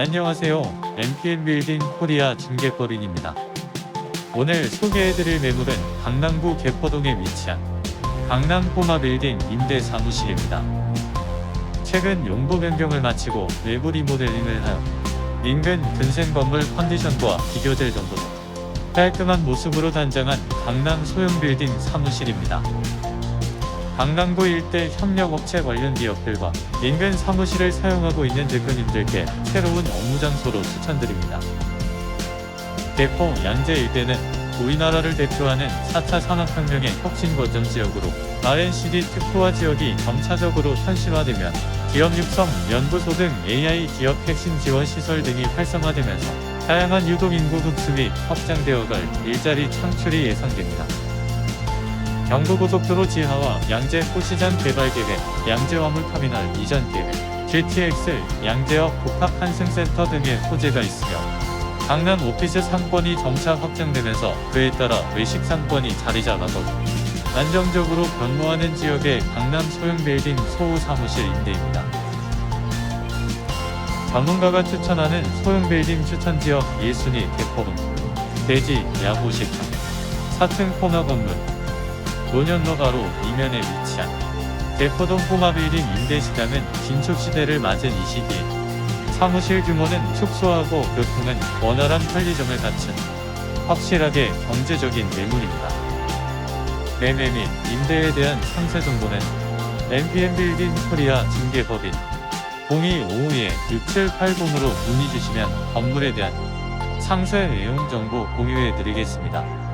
안녕하세요. MPN 빌딩 코리아 중개법인입니다. 오늘 소개해드릴 매물은 강남구 개포동에 위치한 강남 포마 빌딩 임대 사무실입니다. 최근 용도 변경을 마치고 외부 리모델링을 하여 인근 근생 건물 컨디션과 비교될 정도로 깔끔한 모습으로 단장한 강남 소형 빌딩 사무실입니다. 강남구 일대 협력업체 관련 기업들과 인근 사무실을 사용하고 있는 대표님들께 새로운 업무 장소로 추천드립니다. 대포 양재 일대는 우리나라를 대표하는 4차 산업혁명의 혁신 거점 지역으로 R&CD 특화화 지역이 점차적으로 현실화되면 기업 육성, 연구소 등 AI 기업 핵심 지원 시설 등이 활성화되면서 다양한 유동 인구 흡수이 확장되어 갈 일자리 창출이 예상됩니다. 경부고속도로 지하와 양재 호시장 개발 계획, 양재 화물터미널 이전 계획, GTX, 양재역 복합 환승센터 등의 소재가 있으며 강남 오피스 상권이 점차 확장되면서 그에 따라 외식 상권이 자리 잡아서 안정적으로 변모하는 지역의 강남 소형 빌딩 소호 사무실 임대입니다. 전문가가 추천하는 소형 빌딩 추천 지역 1순위 대포동, 대지 야구식당, 4층 코너 건물, 노년로 바로 이면에 위치한 대포동 포마빌딩 임대시장은 긴축시대를 맞은 이 시기에 사무실 규모는 축소하고 교통은 원활한 편리점을 갖춘 확실하게 경제적인 매물입니다. 매매 및 임대에 대한 상세 정보는 MPM 빌딩 코리아 중개법인 0252-6780으로 문의 주시면 건물에 대한 상세 내용 정보 공유해 드리겠습니다.